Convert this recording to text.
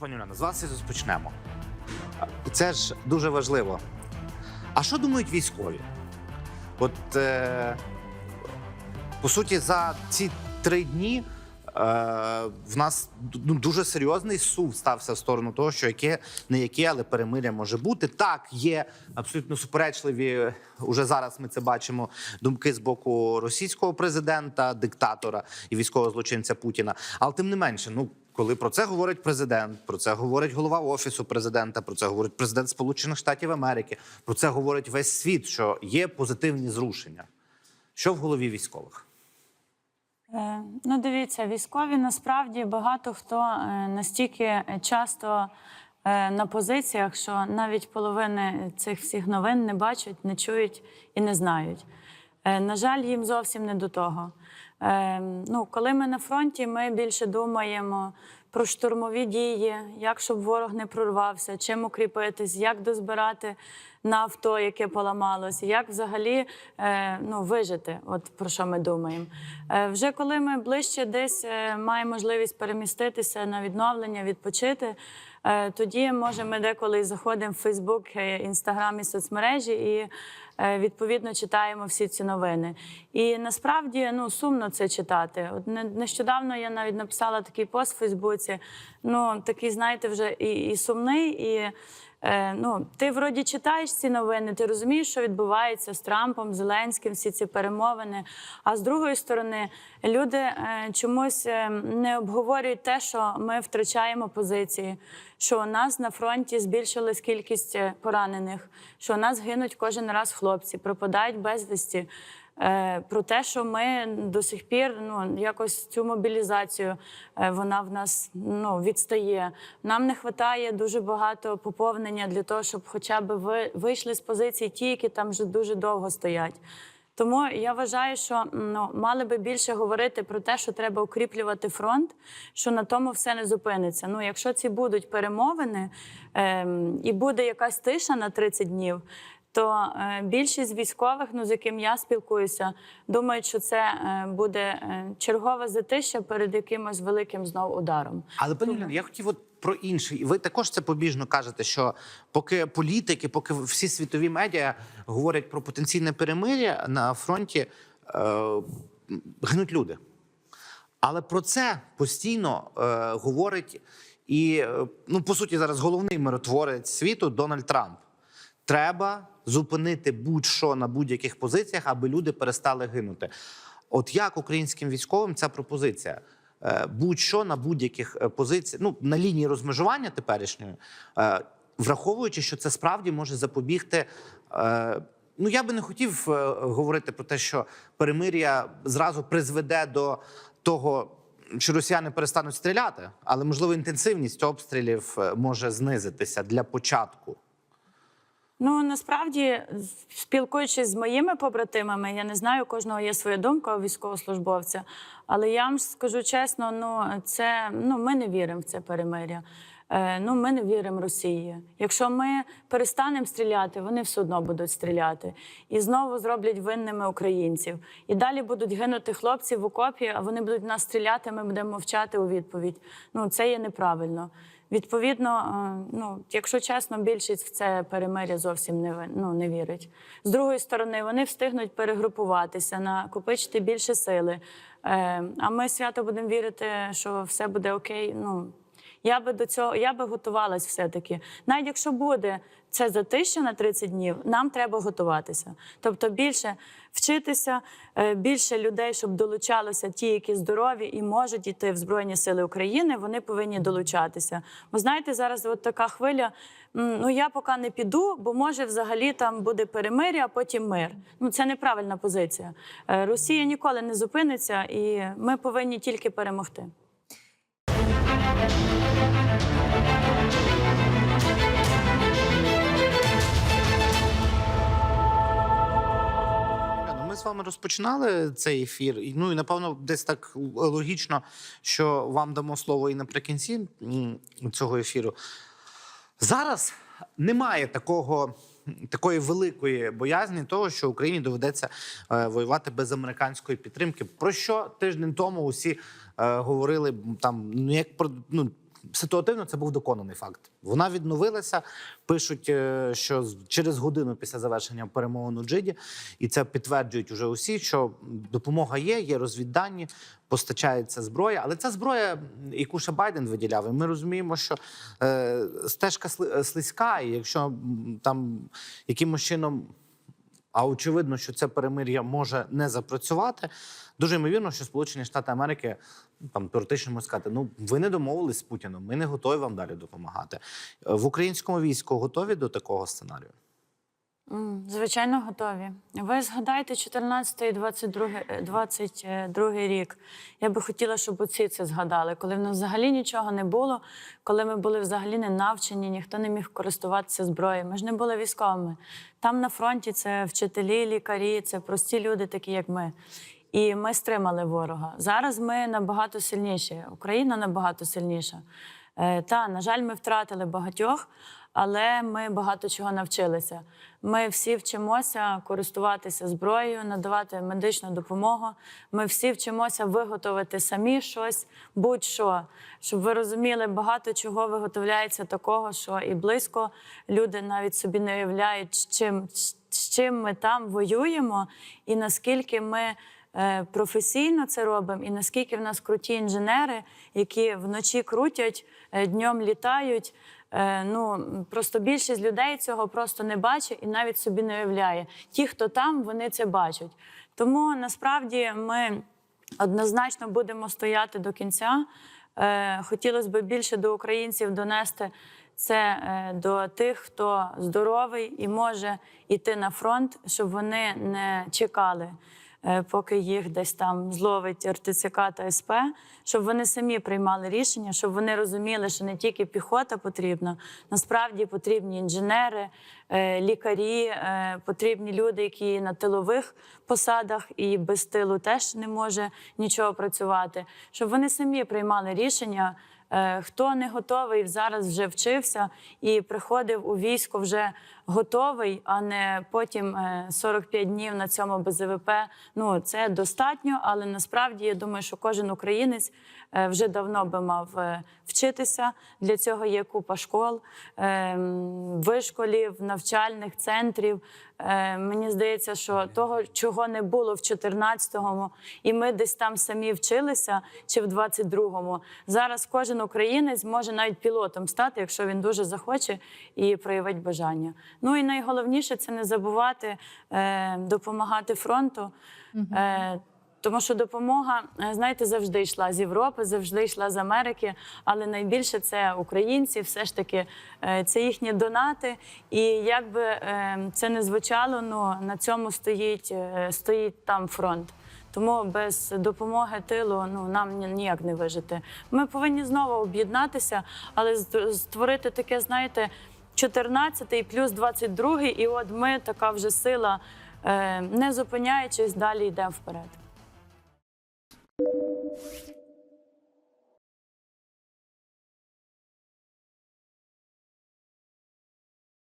Пані з вас і розпочнемо. Це ж дуже важливо. А що думають військові? От е, по суті, за ці три дні е, в нас ну, дуже серйозний сув стався в сторону того, що яке не яке, але перемиря може бути. Так, є абсолютно суперечливі. Уже зараз ми це бачимо. Думки з боку російського президента, диктатора і військового злочинця Путіна. Але тим не менше, ну. Коли про це говорить президент, про це говорить голова офісу президента, про це говорить президент Сполучених Штатів Америки, про це говорить весь світ, що є позитивні зрушення. Що в голові військових? Е, Ну, дивіться, військові насправді багато хто е, настільки часто е, на позиціях, що навіть половини цих всіх новин не бачать, не чують і не знають. На жаль, їм зовсім не до того. Е, Ну, коли ми на фронті, ми більше думаємо про штурмові дії, як щоб ворог не прорвався, чим укріпитись, як дозбирати на авто, яке поламалось, як взагалі е, ну, вижити. От про що ми думаємо. Е, вже коли ми ближче десь е, маємо можливість переміститися на відновлення, відпочити. Е, Тоді, може, ми деколи заходимо в Фейсбук, е, Інстаграм і соцмережі і е, відповідно читаємо всі ці новини. І насправді ну, сумно це читати. От не- нещодавно я навіть написала такий пост в Фейсбуці. Ну, такий, знаєте, вже і, і сумний, і Е, ну, ти вроді читаєш ці новини, ти розумієш, що відбувається з Трампом, Зеленським, всі ці перемовини. А з другої сторони, люди е, чомусь е, не обговорюють те, що ми втрачаємо позиції, що у нас на фронті збільшилась кількість е, поранених, що у нас гинуть кожен раз хлопці, пропадають безвісті. Е, Про те, що ми до сих пір ну якось цю мобілізацію е, вона в нас ну відстає. Нам не вистачає дуже багато поповнення для того, щоб хоча б ви вийшли з позицій ті, які там вже дуже довго стоять. Тому я вважаю, що ну, мали би більше говорити про те, що треба укріплювати фронт, що на тому все не зупиниться. Ну, якщо ці будуть перемовини ем, і буде якась тиша на 30 днів, то е, більшість військових, ну з яким я спілкуюся, думають, що це е, буде е, чергова затища перед якимось великим знов ударом. Але пані Оляна, я хотів от про інший. Ви також це побіжно кажете, що поки політики, поки всі світові медіа говорять про потенційне перемир'я на фронті, е, гинуть люди. Але про це постійно е, говорить і, ну, по суті, зараз головний миротворець світу Дональд Трамп. Треба зупинити будь-що на будь-яких позиціях, аби люди перестали гинути. От як українським військовим ця пропозиція? Е, Будь-що на будь-яких е, позиціях, ну на лінії розмежування теперішньої, е, враховуючи, що це справді може запобігти. Ну, я би не хотів говорити про те, що перемир'я зразу призведе до того, що росіяни перестануть стріляти, але можливо інтенсивність обстрілів може знизитися для початку. Ну насправді, спілкуючись з моїми побратимами, я не знаю, у кожного є своя думка у військовослужбовця, але я вам скажу чесно: ну це ну ми не віримо в це перемир'я. Е, ну, ми не віримо Росії. Якщо ми перестанемо стріляти, вони все одно будуть стріляти і знову зроблять винними українців. І далі будуть гинути хлопці в окопі, а вони будуть нас стріляти. Ми будемо мовчати у відповідь. Ну це є неправильно. Відповідно, е, ну якщо чесно, більшість в це перемир'я зовсім не ну, не вірить. З другої сторони, вони встигнуть перегрупуватися, накопичити більше сили. Е, а ми свято будемо вірити, що все буде окей. Ну я би до цього я би готувалась все-таки. Навіть якщо буде це затища на 30 днів, нам треба готуватися. Тобто більше вчитися, е, більше людей, щоб долучалося ті, які здорові і можуть йти в Збройні Сили України, вони повинні долучатися. Бо знаєте, зараз от така хвиля. Ну я поки не піду, бо може взагалі там буде перемир'я, а потім мир. Ну це неправильна позиція. Е, Росія ніколи не зупиниться, і ми повинні тільки перемогти. З вами розпочинали цей ефір. і, Ну і напевно, десь так логічно, що вам дамо слово і наприкінці цього ефіру. Зараз немає такого. Такої великої боязні того, що Україні доведеться е, воювати без американської підтримки. Про що тиждень тому усі е, говорили там, ну як про ну ситуативно це був доконаний факт. Вона відновилася. Пишуть, е, що через годину після завершення перемовин у Джиді, і це підтверджують уже усі, що допомога є, є розвіддані, постачається зброя. Але ця зброя, яку ще Байден виділяв, і ми розуміємо, що е, стежка слизька, і якщо там якимось чином. А очевидно, що це перемир'я може не запрацювати. Дуже ймовірно, що Сполучені Штати Америки ну, там теоретично можуть сказати: ну ви не домовились з Путіним, ми не готові вам далі допомагати. Е, В українському війську готові до такого сценарію? Звичайно, готові. Ви згадайте 14 і 22, е, 22 рік. Я би хотіла, щоб оці це згадали, коли в нас взагалі нічого не було, коли ми були взагалі не навчені, ніхто не міг користуватися зброєю. Ми ж не були військовими. Там на фронті це вчителі, лікарі, це прості люди, такі як ми. І ми стримали ворога. Зараз ми набагато сильніші. Україна набагато сильніша. Е, Та, на жаль, ми втратили багатьох, але ми багато чого навчилися. Ми всі вчимося користуватися зброєю, надавати медичну допомогу. Ми всі вчимося виготовити самі щось, будь-що. Щоб ви розуміли, багато чого виготовляється такого, що і близько люди навіть собі не уявляють, чим, з чим ми там воюємо, і наскільки ми е, професійно це робимо, і наскільки в нас круті інженери, які вночі крутять, е, днем літають. Е, Ну просто більшість людей цього просто не бачить і навіть собі не уявляє. Ті, хто там, вони це бачать. Тому насправді ми однозначно будемо стояти до кінця. Е, Хотілося б більше до українців донести це е, до тих, хто здоровий і може йти на фронт, щоб вони не чекали, поки їх десь там зловить РТЦК та СП, щоб вони самі приймали рішення, щоб вони розуміли, що не тільки піхота потрібна, насправді потрібні інженери, е, лікарі, е, потрібні люди, які на тилових посадах і без тилу теж не може нічого працювати, щоб вони самі приймали рішення. Е, Хто не готовий зараз вже вчився і приходив у військо вже готовий, а не потім е, 45 днів на цьому БЗВП. Ну це достатньо, але насправді я думаю, що кожен українець е, вже давно би мав е, вчитися. Для цього є купа школ, е, вишколів, навчальних центрів. Е, Мені здається, що того, чого не було в 14-му, і ми десь там самі вчилися, чи в 22-му. Зараз кожен українець може навіть пілотом стати, якщо він дуже захоче і проявить бажання. Ну і найголовніше це не забувати е, допомагати фронту. Е, тому що допомога, е, знаєте, завжди йшла з Європи, завжди йшла з Америки, але найбільше це українці, все ж таки е, це їхні донати. І як би е, це не звучало, ну на цьому стоїть, стоїть там фронт. Тому без допомоги тилу ну нам ніяк не вижити. Ми повинні знову об'єднатися, але створити таке, знаєте, 14 плюс 22, і от ми така вже сила, не зупиняючись, далі йдемо вперед. Oh,